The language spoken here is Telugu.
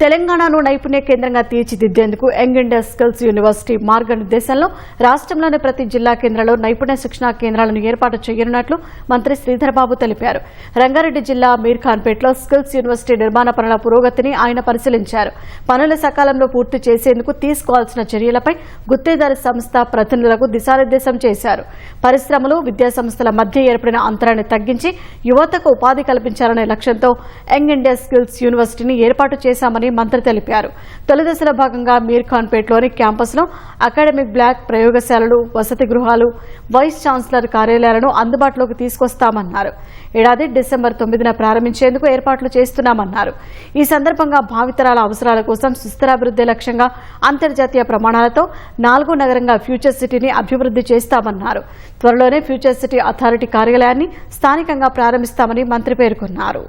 తెలంగాణను నైపుణ్య కేంద్రంగా తీర్చిదిద్దేందుకు యంగ్ ఇండియా స్కిల్స్ యూనివర్సిటీ మార్గనిర్దేశంలో రాష్ట్రంలోని ప్రతి జిల్లా కేంద్రంలో నైపుణ్య శిక్షణా కేంద్రాలను ఏర్పాటు చేయనున్నట్లు మంత్రి శ్రీధర్బాబు తెలిపారు. రంగారెడ్డి జిల్లా మీర్ఖాన్పేటలో స్కిల్స్ యూనివర్సిటీ నిర్మాణ పనుల పురోగతిని ఆయన పరిశీలించారు. పనుల సకాలంలో పూర్తి చేసేందుకు తీసుకోవాల్సిన చర్యలపై గుత్తేదారు సంస్థ ప్రతినిధులకు దిశానిర్దేశం చేశారు. పరిశ్రమలు విద్యాసంస్థల మధ్య ఏర్పడిన అంతరాన్ని తగ్గించి యువతకు ఉపాధి కల్పించాలనే లక్ష్యంతో యంగ్ ఇండియా స్కిల్స్ యూనివర్సిటీని ఏర్పాటు చేశామని మంత్రి తెలిపారు. తొలి దశలో భాగంగా మీర్ఖాన్పేటలోని క్యాంపస్లో అకాడమిక్ బ్లాక్ ప్రయోగశాలలు వసతి గృహాలు వైస్ ఛాన్సలర్ కార్యాలయాలను అందుబాటులోకి తీసుకొస్తామన్నారు. ఏడాది డిసెంబర్ తొమ్మిదిన ప్రారంభించేందుకు ఏర్పాట్లు చేస్తున్నామన్నారు. ఈ సందర్భంగా భావితరాల అవసరాల కోసం సుస్థిరాభివృద్ధి లక్ష్యంగా అంతర్జాతీయ ప్రమాణాలతో నాలుగో నగరంగా ఫ్యూచర్ సిటీని అభివృద్ధి చేస్తామన్నారు. త్వరలోనే ఫ్యూచర్ సిటీ అథారిటీ కార్యాలయాన్ని స్థానికంగా ప్రారంభిస్తామని మంత్రి పేర్కొన్నారు.